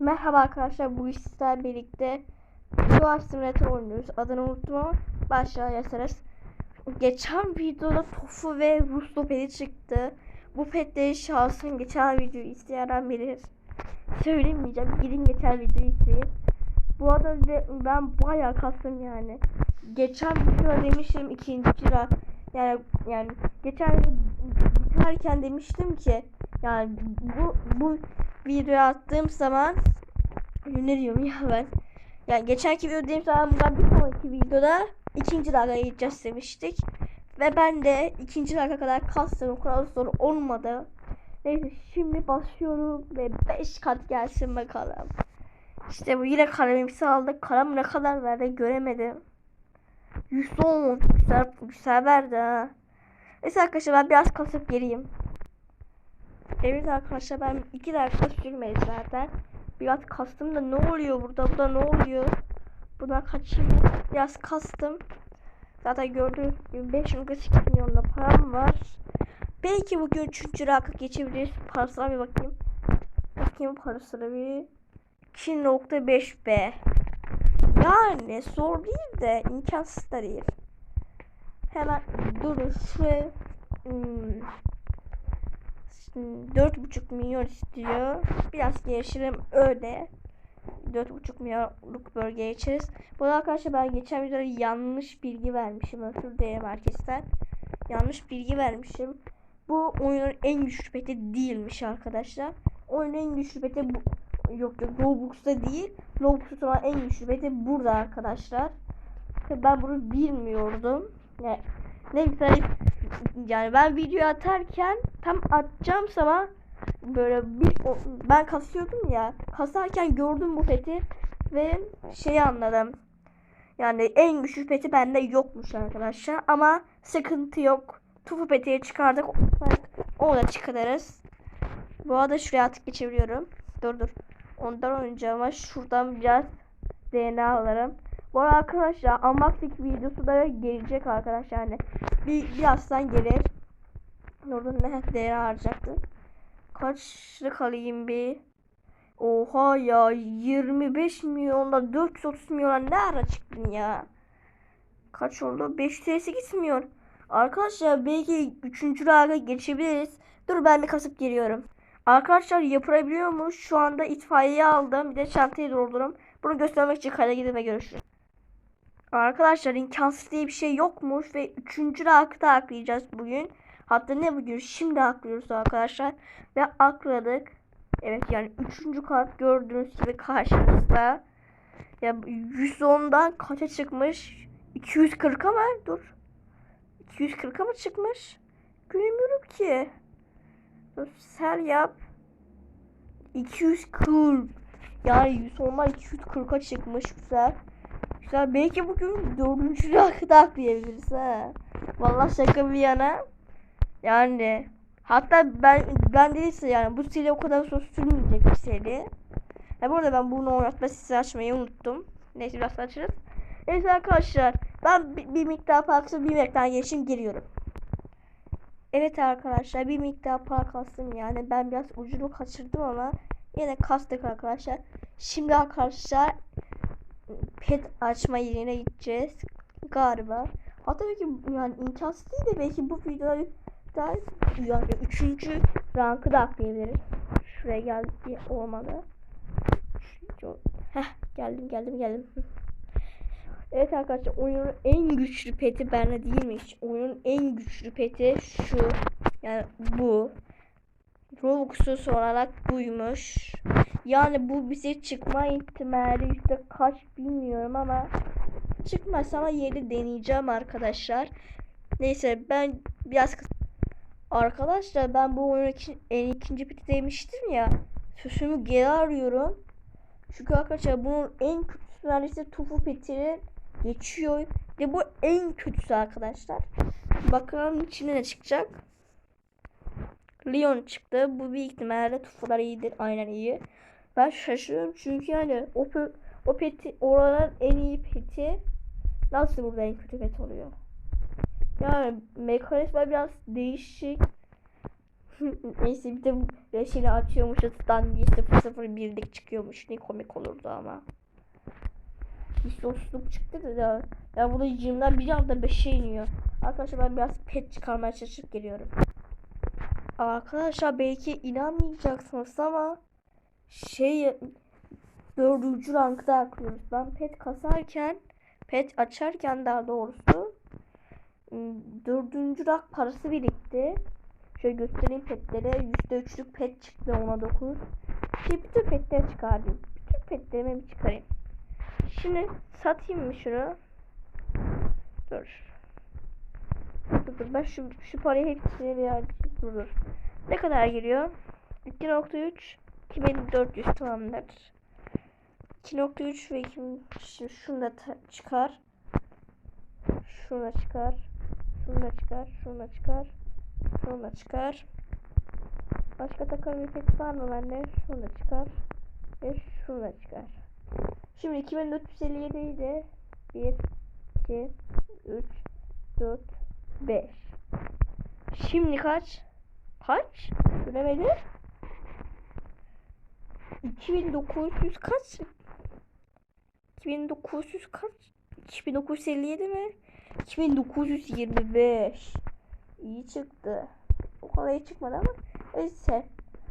Merhaba arkadaşlar bu sizlerle birlikte Duvar Simulator oynuyoruz. Adını unuttum ama başlığa yazarız. Geçen videoda Tofu ve Ruslo peti çıktı. Bu petleri şahsın geçen videoyu izleyen bilir. Söylemeyeceğim. Gidin geçen videoyu izleyin. Bu arada ben bayağı kastım yani. Geçen videoda demiştim ikinci sıra yani yani geçen video biterken demiştim ki yani bu bu videoyu attığım zaman ne diyorum ya ben. Yani geçenki video dediğim zaman bundan bir sonraki videoda ikinci dakika gideceğiz demiştik. Ve ben de ikinci dakika kadar kastım o kadar zor olmadı. Neyse şimdi başlıyorum ve 5 kat gelsin bakalım. İşte bu yine kalemimsi aldık kalem ne kadar verdi göremedim. 110 güzel, güzel verdi ha. Neyse arkadaşlar ben biraz kasıp geleyim. Evet arkadaşlar ben iki dakika sürmedi zaten. Biraz kastım da ne oluyor burada? Burada ne oluyor? Buradan kaçayım. Biraz kastım. Zaten gördüğünüz gibi 5.8 milyonda param var. Belki bugün 3. raka geçebiliriz. Parasına bir bakayım. Bakayım parasına bir. 2.5 B. Yani zor değil de imkansız da değil. Hemen durun şuraya hmm, dört buçuk milyon istiyor. Biraz geliştirelim öyle. Dört buçuk milyonluk bölgeye geçeriz. Bu arada arkadaşlar ben geçen videoda yanlış bilgi vermişim. Özür dilerim herkesten. Yanlış bilgi vermişim. Bu oyunun en güçlü peti değilmiş arkadaşlar. Oyunun en güçlü peti bu. Yok yok Roblox'ta değil. Roblox'ta olan en güçlü peti burada arkadaşlar. Ben bunu bilmiyordum. Yani ne güzel yani ben video atarken tam atacağım zaman böyle bir o- ben kasıyordum ya kasarken gördüm bu peti ve şeyi anladım. Yani en güçlü peti bende yokmuş arkadaşlar ama sıkıntı yok. Tufu petiye çıkardık onu da çıkarırız bu arada şuraya atıp geçebiliyorum. Dur dur. Ondan önce ama şuradan biraz DNA alırım bu arada arkadaşlar unboxing videosu da gelecek arkadaşlar yani bir birazdan gelir. Orada ne değer harcayacaktı? Kaçlık alayım bir? Oha ya 25 milyonda 430 milyona ne ara çıktın ya? Kaç oldu? 508 milyon. Arkadaşlar belki 3. raga geçebiliriz. Dur ben bir kasıp geliyorum. Arkadaşlar yapılabiliyormuş. Şu anda itfaiye aldım. Bir de çantayı doldurum. Bunu göstermek için kayda gidin ve görüşürüz. Arkadaşlar imkansız diye bir şey yokmuş ve 3. rakıda aklayacağız bugün. Hatta ne bugün? Şimdi aklıyoruz arkadaşlar. Ve akladık. Evet yani 3. kart gördüğünüz gibi karşınızda. Ya 110'dan kaça çıkmış? 240 ama dur. 240 mı çıkmış? Göremiyorum ki. Dur sel yap. 240. Yani 110'dan 240'a çıkmış güzel. Güzel. Belki bugün dördüncü rakıda aklayabiliriz ha. Vallahi şaka bir yana. Yani hatta ben ben değilse yani bu seri o kadar uzun sürmeyecek bir seri. Ha bu arada ben bunu oynatma sesi açmayı unuttum. Neyse biraz açarız. Neyse arkadaşlar ben bir, bir miktar para kastım bir miktar geçim giriyorum. Evet arkadaşlar bir miktar para kastım yani ben biraz ucunu kaçırdım ama yine kastık arkadaşlar. Şimdi arkadaşlar pet açma yerine gideceğiz galiba. Hatta belki yani imkansız değil de belki bu videoda da yani üçüncü rankı da atlayabiliriz. Şuraya geldik diye olmadı. Heh geldim geldim geldim. Evet arkadaşlar oyunun en güçlü peti bende değilmiş. Oyunun en güçlü peti şu. Yani bu. Robux'u olarak buymuş. Yani bu bize çıkma ihtimali yüzde kaç bilmiyorum ama çıkmazsa ama yeri deneyeceğim arkadaşlar. Neyse ben biraz Arkadaşlar ben bu oyun için en ikinci piti demiştim ya. Sözümü geri arıyorum. Çünkü arkadaşlar bunun en kötüsü neredeyse tufu petinin geçiyor. Ve bu en kötüsü arkadaşlar. Bakalım içine ne çıkacak. Leon çıktı. Bu büyük ihtimalle tufular iyidir. Aynen iyi. Ben şaşırıyorum çünkü yani o, o peti oranın en iyi peti nasıl burada en kötü pet oluyor? Yani mekanizma biraz değişik. Neyse bir de reşini açıyormuşuz. Dan 001'lik çıkıyormuş. Ne komik olurdu ama. Hiç dostluk çıktı da ya. Ya burada 20'den bir anda 5'e iniyor. Arkadaşlar ben biraz pet çıkarmaya çalışıp geliyorum. Arkadaşlar belki inanmayacaksınız ama şey dördüncü rankta aklıyoruz. Ben pet kasarken pet açarken daha doğrusu ım, dördüncü rank parası birikti. Şöyle göstereyim petlere. %3'lük pet çıktı ona 9. Şimdi bütün petleri çıkardım. Bütün petlerimi bir çıkarayım. Şimdi satayım mı şunu? Dur. Dur. Ben şu, şu parayı hepsini bir dur, dur. Ne kadar geliyor? 2.3 2400 tamamdır. 2.3 ve 2 şimdi şunu da çıkar. Şunu da çıkar. Şunu da çıkar. Şunu da çıkar. Şunu da çıkar. Başka takım efekt var mı bende? Şunu da çıkar. Ve şunu da çıkar. Şimdi 2457 idi. 1 2 3 4 5 Şimdi kaç? Kaç? Göremedim. 2900 kaç? 2900 kaç? 2957 mi? 2925 İyi çıktı. O kadar iyi çıkmadı ama neyse.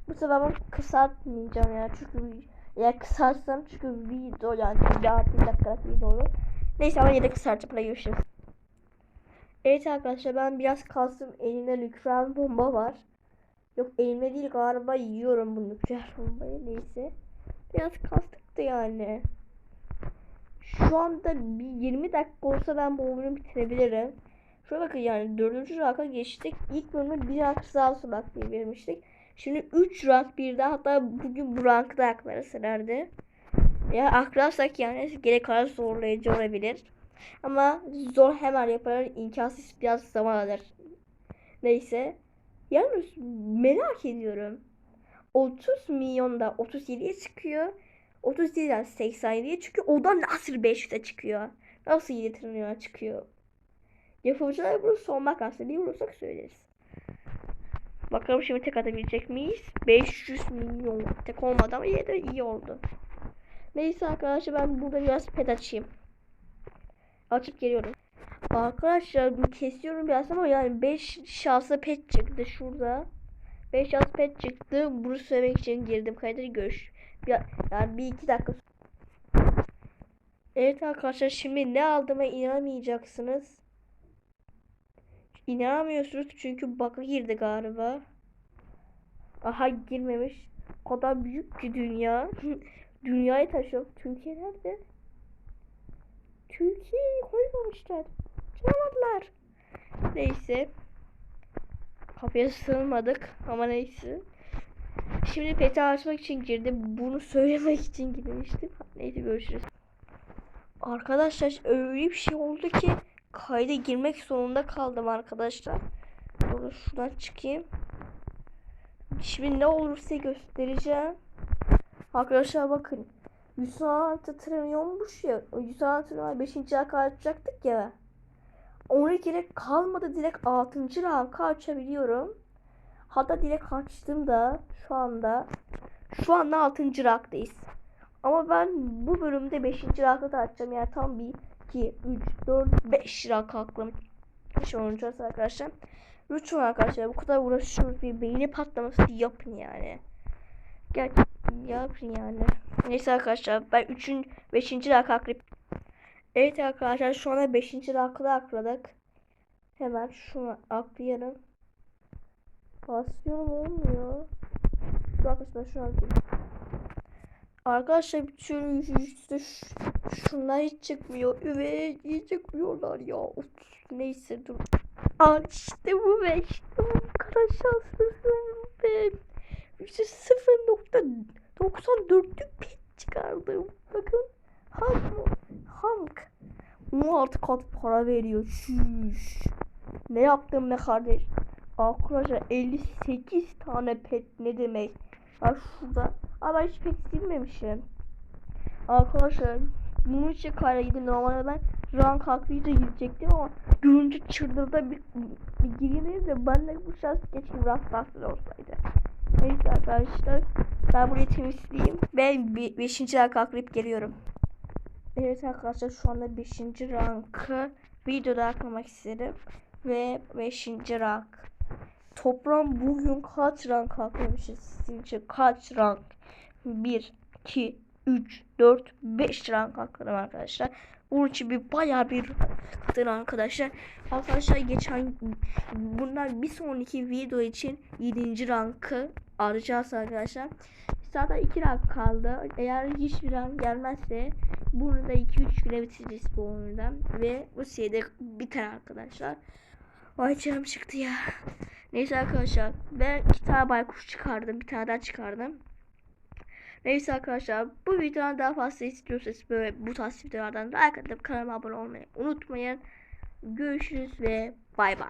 Bu ben kısaltmayacağım ya çünkü ya kısaltsam çünkü video yani daha bir dakikalık video olur. Neyse ama yine kısaltıp da görüşürüz. Evet arkadaşlar ben biraz kalsın elimde nükleer bomba var. Yok elimde değil galiba yiyorum bu nükleer bombayı neyse. Biraz kastık da yani. Şu anda bir 20 dakika olsa ben bu oyunu bitirebilirim. Şöyle bakın yani 4. ranka geçtik. İlk bölümde bir rank sağ diye vermiştik. Şimdi 3 rank birde hatta bugün bu rankta aklara sırardı. Ya aklarsak yani gerek kadar zorlayıcı olabilir. Ama zor hemen yapar. imkansız biraz zaman alır. Neyse. Yalnız merak ediyorum. 30 milyonda 37'ye çıkıyor. 37'den 87'ye çıkıyor. Odan nasıl 500'e çıkıyor? Nasıl 7 trilyona çıkıyor? Yapımcılar bunu sormak aslında. Bir vurursak söyleriz. Bakalım şimdi tek atabilecek miyiz? 500 milyon. Tek olmadı ama yine de iyi oldu. Neyse arkadaşlar ben burada biraz pet açayım. Açıp geliyorum. Arkadaşlar bu kesiyorum biraz ama yani 5 şanslı pet çıktı şurada. 5 şanslı pet çıktı. Bunu söylemek için girdim kaydı görüş. Ya, yani bir iki dakika. Evet arkadaşlar şimdi ne aldığıma inanamayacaksınız. İnanamıyorsunuz çünkü baka girdi galiba. Aha girmemiş. O kadar büyük ki dünya. Dünyayı taşıyor. Türkiye nerede? Türkiye'yi koymamışlar. Çalamadılar. Neyse. Kapıya sığmadık ama neyse. Şimdi peti açmak için girdim. Bunu söylemek için girmiştim. Neyse görüşürüz. Arkadaşlar öyle bir şey oldu ki kayda girmek zorunda kaldım arkadaşlar. Burada şuradan çıkayım. Şimdi ne olursa göstereceğim. Arkadaşlar bakın. 116 trilyonmuş ya. 116 trilyon 5. ranka açacaktık ya. Ona gerek kalmadı. Direkt 6. ranka açabiliyorum. Hatta direkt açtım da şu anda. Şu anda 6. ranktayız. Ama ben bu bölümde 5. rankta da açacağım. Yani tam 1, 2, 3, 4, 5 rank aklım. Şu oynayacağız arkadaşlar. Lütfen arkadaşlar bu kadar uğraşıyoruz. Bir beyni patlaması yapın yani. Gel yapın yani. Neyse arkadaşlar ben 3. 5. rank akrip. Evet arkadaşlar şu anda 5. rankda akladık. Hemen şunu aklayalım. Basıyorum olmuyor. Dur arkadaşlar şunu. Arkadaşlar türlü yüzde şunlar hiç çıkmıyor. Evet hiç çıkmıyorlar ya. Of, neyse dur. Aa işte bu be işte bu kadar şanslısın be. İşte 0.94'lük pit çıkardım. Bakın. Ham Hank. 16 kat para veriyor. Şuş. Ne yaptım be kardeş? Arkadaşlar 58 tane pet ne demek? Bak şurada. Ama hiç pet silmemişim. Arkadaşlar bunun için kayda gidin. Normalde ben rank hakkıyla gidecektim ama görünce çıldırdı bir, bir gireyim de ben de bu şans biraz tahsil olsaydı. Neyse arkadaşlar ben burayı temizleyeyim ve 5. rank atlayıp geliyorum. Evet arkadaşlar şu anda 5. rankı videoda atlamak istedim. Ve 5. rank. Toplam bugün kaç rank atlamışız sizin için? Kaç rank? 1, 2, 3, 4, 5 rank atladım arkadaşlar. Bunun için bir bayağı bir katın arkadaşlar. Arkadaşlar geçen bundan bir sonraki video için 7. rankı arayacağız arkadaşlar. Zaten 2 rank kaldı. Eğer hiçbir rank gelmezse bunu da 2-3 güne bitireceğiz bu oyundan. Ve bu seride biter arkadaşlar. Vay canım çıktı ya. Neyse arkadaşlar ben iki tane baykuş çıkardım. Bir tane daha çıkardım. Neyse arkadaşlar bu videodan daha fazla istiyorsanız böyle bu tarz videolardan atıp kanalıma abone olmayı unutmayın. Görüşürüz ve bay bay.